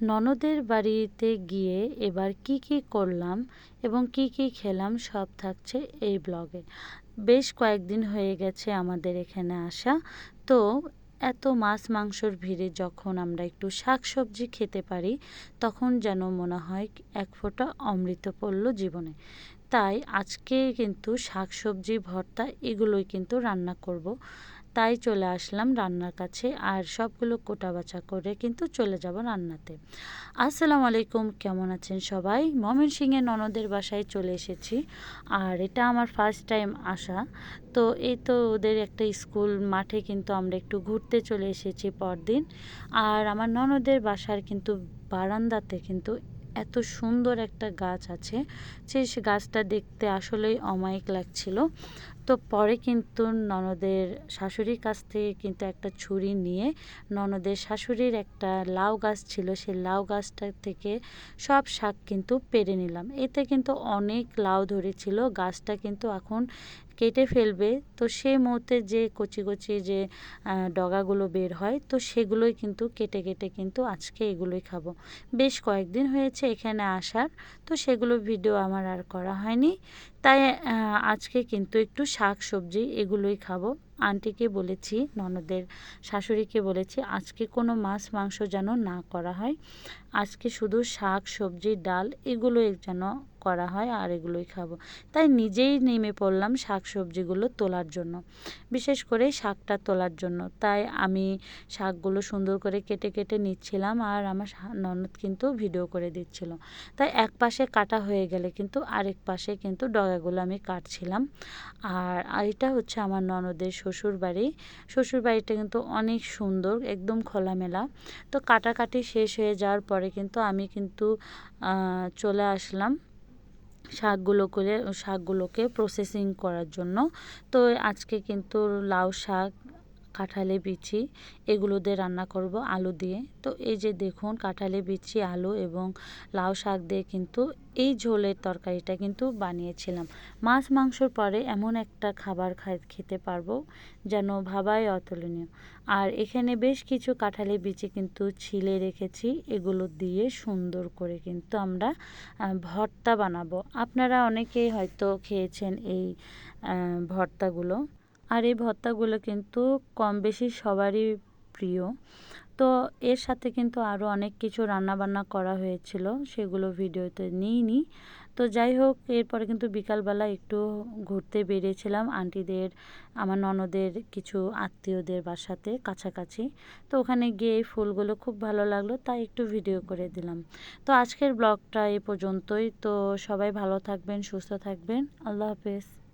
ননদের বাড়িতে গিয়ে এবার কি কি করলাম এবং কি কি খেলাম সব থাকছে এই ব্লগে। বেশ কয়েকদিন হয়ে গেছে আমাদের এখানে আসা। তো এত মাছ মাংসর ভিড়ে যখন আমরা একটু শাক সবজি খেতে পারি, তখন যেন মনে হয় এক ফোঁটা অমৃত পড়ল জীবনে। তাই আজকে কিন্তু শাক সবজি ভর্তা এগুলোই কিন্তু রান্না করব। তাই চলে আসলাম রান্নার কাছে আর সবগুলো কোটা বাছা করে কিন্তু চলে যাব রান্নাতে। আসসালামু আলাইকুম, কেমন আছেন সবাই? ময়মনসিংহের ননদের বাসায় চলে এসেছি আর এটা আমার ফার্স্ট টাইম আসা। তো এই তো ওদের একটা স্কুল, মাঠে কিন্তু আমরা একটু ঘুরতে চলে এসেছি পরদিন। আর আমার ননদের বাসার কিন্তু বারান্দাতে কিন্তু এত সুন্দর একটা গাছ আছে। যে সে গাছটা দেখতে আসলেই অমায়িক লাগছিল। তো পরে কিন্তু ননদের শাশুড়ির কাছ থেকে কিন্তু একটা ছুরি নিয়ে ননদের শাশুড়ির একটা লাউ গাছ ছিল সেই লাউ গাছটা থেকে সব শাক কিন্তু পেরে নিলাম। এতে কিন্তু অনেক লাউ ধরেছিল, গাছটা কিন্তু এখন কেটে ফেলবে। তো সেই মুহূর্তে যে কচি কচি যে ডগাগুলো বের হয়, তো সেগুলোই কিন্তু কেটে কেটে কিন্তু আজকে এগুলোই খাব। বেশ কয়েকদিন হয়েছে এখানে আসার, তো সেগুলো ভিডিও আমার আর করা হয়নি। তাই আজকে কিন্তু একটু শাক সবজি এগুলোই খাব। আন্টিকে বলেছি, ননদের শাশুড়িকে বলেছি, আজকে কোনো মাছ মাংস যেন না করা হয়। আজকে শুধু শাক, সবজি, ডাল এগুলোই যেন করা হয় আর এগুলোই খাব। তাই নিজেই নেমে পড়লাম শাক সবজিগুলো তোলার জন্য। বিশেষ করে শাকটা তোলার জন্য। তাই আমি শাকগুলো সুন্দর করে কেটে কেটে নিচ্ছিলাম আর আমার ননদ কিন্তু ভিডিও করে দিচ্ছিল। তাই এক পাশে কাটা হয়ে গেলে কিন্তু আরেক পাশে কিন্তু ডগাগুলো আমি কাটছিলাম। আর এটা হচ্ছে আমার ননদের শ্বশুর বাড়ি শ্বশুর বাড়িটা কিন্তু অনেক সুন্দর, একদম খোলামেলা। তো কাটাকাটি শেষ হয়ে যাওয়ার পরে কিন্তু আমি কিন্তু চলে আসলাম শাকগুলো করে, শাকগুলোকে প্রসেসিং করার জন্য। তো আজকে কিন্তু লাউ শাক কাঁঠালে বিচি, এগুলো দিয়ে রান্না করব আলু দিয়ে। তো এই যে দেখুন, কাঁঠালে বিচি, আলু এবং লাউ শাক দিয়ে কিন্তু এই ঝোলের তরকারিটা কিন্তু বানিয়েছিলাম। মাছ মাংসর পরে এমন একটা খাবার খেতে পারব যেন ভাবাই অতুলনীয়। আর এখানে বেশ কিছু কাঁঠালে বিচি কিন্তু ছিলে রেখেছি, এগুলো দিয়ে সুন্দর করে কিন্তু আমরা ভর্তা বানাবো। আপনারা অনেকেই হয়তো খেয়েছেন এই ভর্তাগুলো। আর এই ভর্তাগুলো কিন্তু কম বেশি সবারই প্রিয়। তো এর সাথে কিন্তু আরও অনেক কিছু রান্নাবান্না করা হয়েছিল, সেগুলো ভিডিওতে নিইনি তো যাই হোক, এরপরে কিন্তু বিকালবেলা একটু ঘুরতে বেরিয়েছিলাম আন্টিদের, আমার ননদের, কিছু আত্মীয়দের বাসাতে কাছাকাছি। তো ওখানে গিয়ে ফুলগুলো খুব ভালো লাগল, তাই একটু ভিডিও করে দিলাম। তো আজকের ব্লগটা এই পর্যন্তই। তো সবাই ভালো থাকবেন, সুস্থ থাকবেন। আল্লাহ হাফেজ।